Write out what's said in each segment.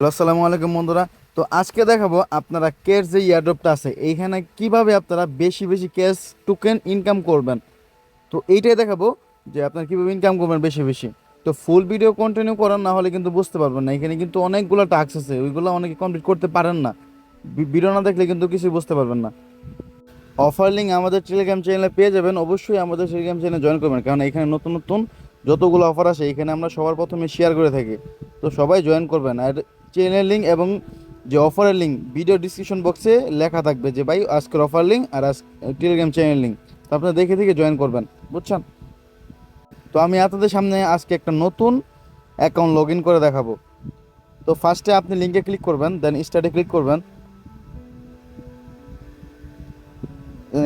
Hello, আসসালামু আলাইকুম বন্ধুরা। তো আজকে দেখাবো আপনারা ক্যাশ যে ইয়ারড্রপটা আছে, এইখানে কীভাবে আপনারা বেশি বেশি ক্যাশ টোকেন ইনকাম করবেন। তো এইটাই দেখাবো যে আপনারা কীভাবে ইনকাম করবেন বেশি বেশি। তো ফুল ভিডিও কন্টিনিউ করেন না হলে কিন্তু বুঝতে পারবেন না, এখানে কিন্তু অনেকগুলো টাস্ক আছে, ওইগুলো অনেকে কমপ্লিট করতে পারেন না। ভিডিও না দেখলে কিন্তু কিছুই বুঝতে পারবেন না। অফার লিঙ্ক আমাদের টেলিগ্রাম চ্যানেলে পেয়ে যাবেন, অবশ্যই আমাদের টেলিগ্রাম চ্যানেলে জয়েন করবেন, কারণ এখানে নতুন নতুন যতগুলো অফার আসে, এখানে আমরা সবার প্রথমে শেয়ার করে থাকি। তো সবাই জয়েন করবেন, আর চ্যানেল লিঙ্ক এবং যে অফারের লিঙ্ক ভিডিও ডিসক্রিপশন বক্সে লেখা থাকবে যে, ভাই, আজকের অফার লিঙ্ক আর আজ টেলিগ্রাম চ্যানেল লিঙ্ক তো আপনারা দেখে দেখে জয়েন করবেন, বুঝছেন? তো আমি আপনাদের সামনে আজকে একটা নতুন অ্যাকাউন্ট লগ ইন করে দেখাবো। তো ফার্স্টে আপনি লিঙ্কে ক্লিক করবেন দেন স্টার্টে ক্লিক করবেন।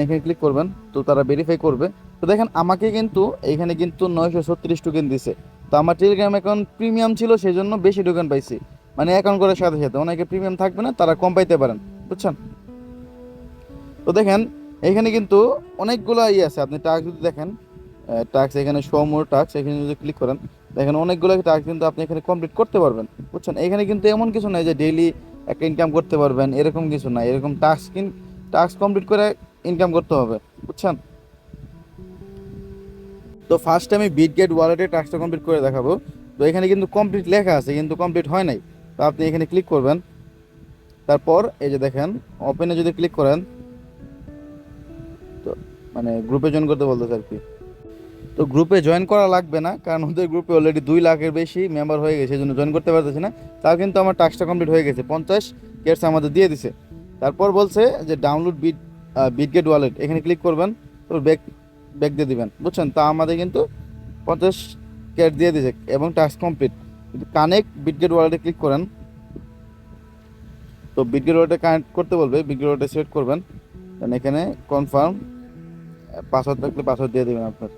এখানে ক্লিক করবেন, তো তারা ভেরিফাই করবে। তো দেখেন, আমাকে কিন্তু এখানে কিন্তু নয়শো ছত্রিশ টোকেন দিছে। তো আমার টেলিগ্রাম অ্যাকাউন্ট প্রিমিয়াম ছিল সেই জন্য বেশি টোকেন পাইছি। মানে অ্যাকাউন্ট করার সাথে সাথে অনেকে প্রিমিয়াম থাকবে না, তারা কম পাইতে পারেন, বুঝছেন? তো দেখেন, এখানে কিন্তু অনেকগুলো ইয়ে আছে, আপনি টাস্ক যদি দেখেন টাস্ক এখানে সমোর টাস্ক এখানে যদি ক্লিক করেন, দেখেন অনেকগুলো টাস্ক কিন্তু আপনি এখানে কমপ্লিট করতে পারবেন, বুঝছেন? এখানে কিন্তু এমন কিছু নাই যে ডেইলি একটা ইনকাম করতে পারবেন, এরকম কিছু না এরকম টাস্ক কিন টাস্ক কমপ্লিট করে ইনকাম করতে হবে, বুঝছেন? তো ফার্স্ট আমি বিট গেট ওয়ালেটে টাস্কটা কমপ্লিট করে দেখাবো, তো এখানে কিন্তু কমপ্লিট লেখা আছে, কিন্তু কমপ্লিট হয় নাই। তো আপনি এখানে ক্লিক করবেন। তারপর এই যে দেখেন ওপেনে যদি ক্লিক করেন, তো মানে গ্রুপে জয়েন করতে বলতেছে আর কি। তো গ্রুপে জয়েন করা লাগবে না, কারণ ওদের গ্রুপে অলরেডি দুই লাখের বেশি মেম্বার হয়ে গেছে, এই জন্য জয়েন করতে পারতেছি না। তাও কিন্তু আমার টাস্কটা কমপ্লিট হয়ে গেছে, পঞ্চাশ কেটস আমাদের দিয়ে দিছে। তারপর বলছে যে ডাউনলোড বিট বিটগেট ওয়ালেট এখানে ক্লিক করবেন তো ব্যাক ব্যাক দিয়ে দিবেন, বুঝছেন? তা আমাদের কিন্তু পঞ্চাশ ক্যাট দিয়ে দিয়েছে, এবং টাস্ক কমপ্লিট কিন্তু কানেক্ট বিটগেট ওয়ালেটে ক্লিক করেন, তো বিটগেট ওয়ালেটে কানেক্ট করতে বলবে বিটগেট ওয়ালেটে সিলেক্ট করবেন দেন এখানে কনফার্ম পাসওয়ার্ড থাকলে পাসওয়ার্ড দিয়ে দেবেন আপনার।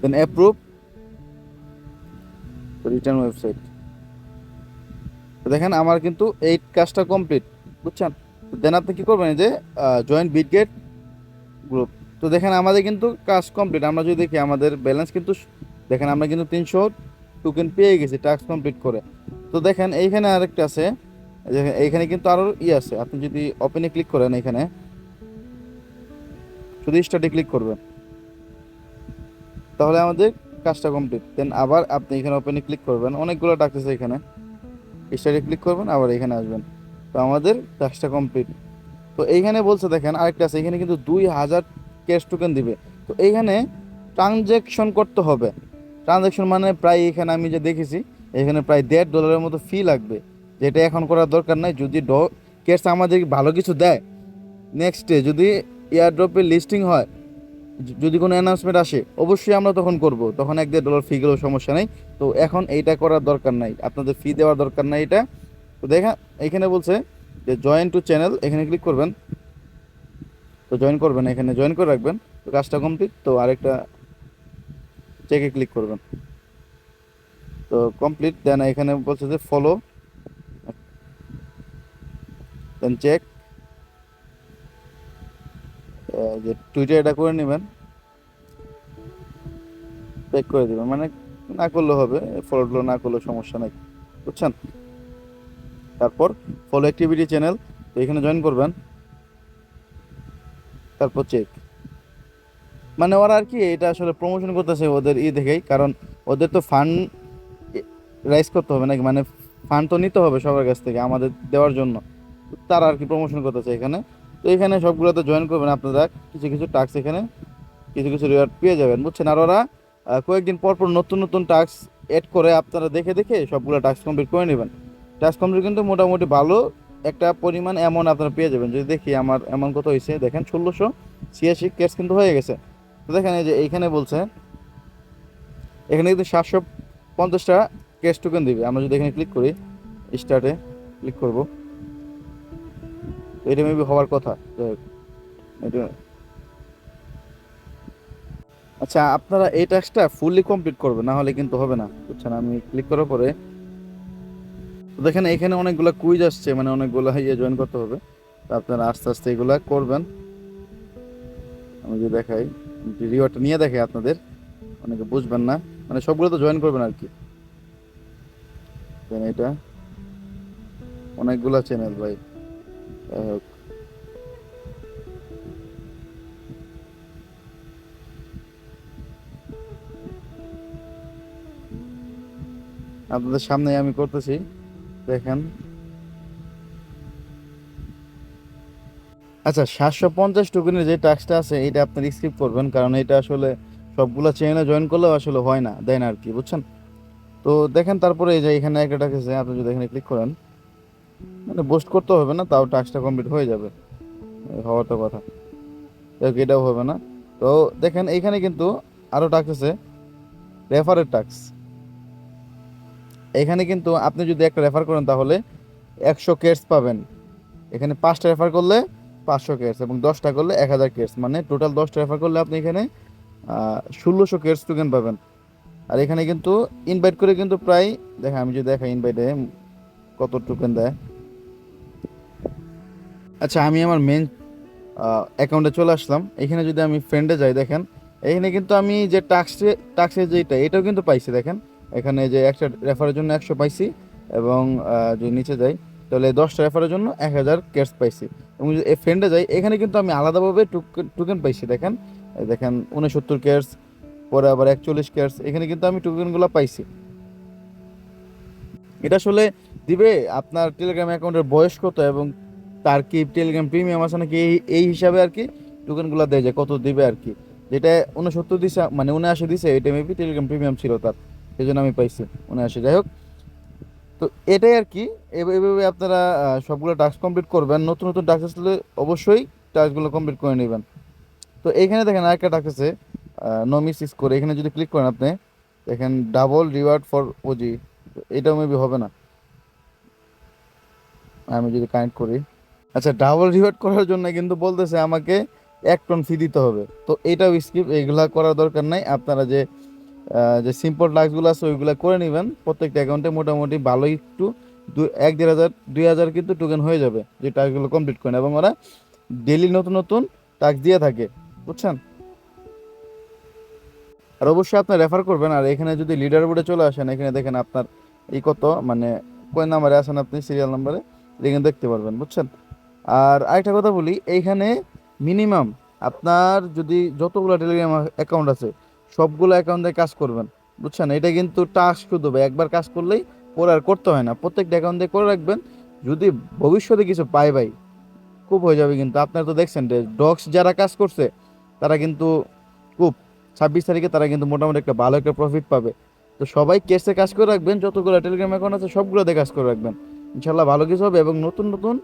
দেন অ্যাপ্রুভ রিটার্ন ওয়েবসাইট দেখেন আমার কিন্তু এই কাজটা কমপ্লিট বুঝছেন? দেন আপনি কী করবেন যে জয়েন্ট বিটগেট গ্রুপ তো দেখেন আমাদের কিন্তু কাজ কমপ্লিট আমরা যদি দেখি আমাদের ব্যালেন্স কিন্তু দেখেন আমরা কিন্তু তিনশো টোকেন পেয়ে গেছি টাস্ক কমপ্লিট করে। তো দেখেন এইখানে আরেকটা আছে এই এইখানে কিন্তু আরও ই আছে, আপনি যদি ওপেনে ক্লিক করেন এখানে, শুধু স্টার্টে ক্লিক করবেন। তাহলে আমাদের কাজটা কমপ্লিট দেন আবার আপনি এখানে ওপেনে ক্লিক করবেন, অনেকগুলো টাস্ক আছে এখানে। স্টার্টে ক্লিক করবেন, আবার এখানে আসবেন। তো আমাদের কাজটা কমপ্লিট তো এইখানে বলছে দেখেন আরেকটা আছে, এখানে কিন্তু দুই হাজার ক্যাশ টোকেন দিবে। তো এইখানে ট্রানজ্যাকশন করতে হবে। ট্রানজ্যাকশন মানে প্রায় এখানে আমি যে দেখেছি, এখানে প্রায় দেড় ডলারের মতো ফি লাগবে। যেটা এখন করার দরকার নাই, যদি ড কেস আমাদের ভালো কিছু দেয় নেক্সটে যদি এয়ারড্রপে লিস্টিং হয় যদি কোনো অ্যানাউন্সমেন্ট আসে, অবশ্যই আমরা তখন করব। তখন এক দেড় ডলার ফি গেলেও সমস্যা নেই। তো এখন এইটা করার দরকার নাই। আপনাদের ফি দেওয়ার দরকার নাই এটা। তো দেখা, এখানে বলছে যে জয়েন টু চ্যানেল এখানে ক্লিক করবেন। তো জয়েন করবেন, এখানে জয়েন করে রাখবেন। তো কাজটা কমপ্লিট তো আরেকটা চেকে ক্লিক করবেন। তো কমপ্লিট দেন এখানে বলছে যে ফলো দেন চেক যে টুইটার এটা করে নেবেন। চেক করে দেবেন মানে না করলেও হবে ফলো না করলেও সমস্যা নাই, বুঝছেন? তারপর ফলো অ্যাক্টিভিটি চ্যানেল তো এখানে জয়েন করবেন। তারপর চেক মানে ওরা আর কি এটা আসলে প্রমোশন করতেছে ওদের ই দেখেই, কারণ ওদের তো ফান্ড রাইজ করতে হবে নাকি? মানে ফান্ড তো নিতে হবে সবার কাছ থেকে, আমাদের দেওয়ার জন্য। তারা আর কি প্রমোশন করতেছে এখানে। তো এখানে সবগুলোতে জয়েন করবেন আপনারা। কিছু কিছু টাস্ক এখানে, কিছু কিছু রিওয়ার্ড পেয়ে যাবেন, বুঝছেন? আর ওরা কয়েকদিন পর পর নতুন নতুন টাস্ক এড করে আপনারা দেখে দেখে সবগুলো টাস্ক কমপ্লিট করে নেবেন। টাস্ক কমপ্লিট কিন্তু মোটামুটি ভালো একটা পরিমাণ এমন আপনারা পেয়ে যাবেন। যদি দেখি আমার এমন কত হয়েছে, দেখেন ষোলোশো ছিয়াশি কেস কিন্তু হয়ে গেছে। তো দেখেন এই যে এইখানে বলছে, এখানে কিন্তু সাতশো পঞ্চাশটা ক্যাশ টোকেন দিবে। আমরা যদি এখানে ক্লিক করি স্টার্টে ক্লিক করব। এটা মেবি হওয়ার কথা এটা আচ্ছা আপনারা এই টাস্কটা ফুললি কমপ্লিট করবেন, না হলে কিন্তু হবে না। বুঝছেন, আমি ক্লিক করার পরে দেখেন এখানে অনেকগুলো কুইজ আসছে মানে অনেকগুলো ইয়ে জয়েন করতে হবে। আপনারা আস্তে আস্তে এগুলা করবেন। আমি যদি দেখাই। রিওয়ার্ডটা নিয়ে দেখে আপনাদের। অনেকে বুঝবেন না। মানে সবগুলো তো জয়েন করবেন আর কি। এটা। অনেকগুলা চ্যানেল ভাই। যাই হোক। আপনাদের সামনে আমি করতেছি। দেখেন। আচ্ছা সাতশো পঞ্চাশ টোকেনের যে টাস্কটা আছে, এটা আপনার স্কিপ করবেন, কারণ এটা আসলে সবগুলো চ্যানেলে জয়েন করলেও আসলে হয় না, দেয় না আর কি, বুঝছেন? তো দেখেন তারপরে এই যে এখানে একটা টাস্ক আছে, আপনি যদি এখানে ক্লিক করেন মানে বোস্ট করতে হবে না, তাও টাস্কটা কমপ্লিট হয়ে যাবে হওয়ার তো কথা। এটাও হবে না। তো দেখেন, এইখানে কিন্তু আরও টাস্ক আছে রেফারের টাস্ক এখানে কিন্তু আপনি যদি একটা রেফার করেন, তাহলে একশো কেটস পাবেন। এখানে পাঁচটা রেফার করলে পাঁচশো কেটস এবং দশটা করলে এক হাজার কেটস মানে টোটাল দশটা রেফার করলে আপনি এখানে ষোলোশো কেটস টোকেন পাবেন। আর এখানে কিন্তু ইনভাইট করে কিন্তু প্রায় দেখা আমি যদি দেখা ইনভাইটে কত টোকেন দেয়। আচ্ছা আমি আমার মেন অ্যাকাউন্টে চলে আসলাম। এখানে যদি আমি ফ্রেন্ডে যাই, দেখেন, এখানে কিন্তু আমি যে টাক্সে টাক্সের যেটা, এটাও কিন্তু পাইছি, দেখেন। এখানে যে একটা রেফারের জন্য একশো পাইছি এবং যদি নিচে যাই তাহলে দশটা রেফারের জন্য এক হাজার কেটস পাইছি। এবং যদি ফ্রেন্ডে যাই, এখানে কিন্তু আমি আলাদাভাবে টোকেন পাইছি, দেখেন। দেখেন, উনসত্তর কেটস পরে আবার একচল্লিশ কেটস এখানে কিন্তু আমি টোকেনগুলো পাইছি। এটা আসলে দিবে আপনার টেলিগ্রাম অ্যাকাউন্টের বয়স কত এবং তার কি টেলিগ্রাম প্রিমিয়াম আছে নাকি এই এই হিসাবে আর কি টোকেনগুলো দেয় যে কত দিবে আর কি। যেটা উনসত্তর দিছে মানে উনআশি দিছে এটা মেবি টেলিগ্রাম প্রিমিয়াম ছিল তার। সেই জন্য আমি পাইছি উনআশি। যাই হোক তো এটাই আর কি। এভ- এভাবে আপনারা সবগুলো টাস্ক কমপ্লিট করবেন। নতুন নতুন টাস্ক আসলে অবশ্যই টাস্কগুলো কমপ্লিট করে নেবেন। তো এখানে দেখেন আরেকটা টাস্ক আছে নো মিস করে এখানে যদি ক্লিক করেন আপনি, দেখেন ডাবল রিওয়ার্ড ফর ওজি এটাও মেবি হবে না। আমি যদি কানেক্ট করি। আচ্ছা ডাবল রিওয়ার্ড করার জন্য কিন্তু বলতেছে আমাকে এক টন ফি দিতে হবে। তো এটাও স্কিপ এগুলা করার দরকার নাই। আপনারা যে যে সিম্পল টাস্কগুলো আছে, ওইগুলো করে নেবেন। প্রত্যেকটা অ্যাকাউন্টে মোটামুটি ভালোই একটু দু এক দেড় হাজার, দুই হাজার কিন্তু টোকেন হয়ে যাবে, যে টাস্কগুলো কমপ্লিট করেন। এবং ওরা ডেলি নতুন নতুন টাস্ক দিয়ে থাকে, বুঝছেন? আর অবশ্যই আপনার রেফার করবেন, আর এখানে যদি লিডার বোর্ডে চলে আসেন, এখানে দেখেন আপনার এই কত মানে কোন নাম্বারে আসেন আপনি সিরিয়াল নাম্বারে এখানে দেখতে পারবেন, বুঝছেন? আর আরেকটা কথা বলি এইখানে মিনিমাম আপনার যদি যতগুলো টেলিগ্রাম অ্যাকাউন্ট আছে সবগুলো অ্যাকাউন্টে কাজ করবেন, বুঝছেন? এটা কিন্তু টাস্ক শুধু একবার কাজ করলেই পরে আর করতে হয় না। প্রত্যেকটা অ্যাকাউন্টে করে রাখবেন, যদি ভবিষ্যতে কিছু পায় ভাই, খুব হয়ে যাবে কিন্তু। আপনারা তো দেখছেন যে ডগস যারা কাজ করছে, তারা কিন্তু খুব ছাব্বিশ তারিখে তারা কিন্তু মোটামুটি একটা ভালো একটা প্রফিট পাবে। তো সবাই কেসে কাজ করে রাখবেন, যতগুলো টেলিগ্রাম অ্যাকাউন্ট আছে সবগুলোতে কাজ করে রাখবেন। ইনশাল্লাহ ভালো কিছু হবে এবং নতুন নতুন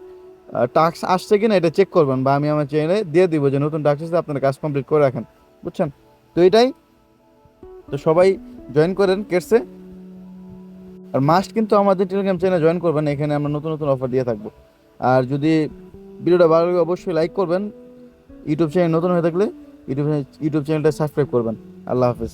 টাস্ক আসছে কিনা এটা চেক করবেন বা আমি আমার চ্যানেলে দিয়ে দিব যে নতুন টাস্ক আসছে আপনারা কাজ কমপ্লিট করে রাখেন, বুঝছেন? তো এটাই তো সবাই জয়েন করেন কেটসে। আর মাস্ট কিন্তু আমাদের টেলিগ্রাম চ্যানেল জয়েন করবেন, এখানে আমরা নতুন নতুন অফার দিয়ে থাকব। আর যদি ভিডিওটা ভালো লাগে অবশ্যই লাইক করবেন। ইউটিউব চ্যানেল নতুন হয়ে থাকলে ইউটিউব ইউটিউব চ্যানেলটা সাবস্ক্রাইব করবেন। আল্লাহ হাফিজ।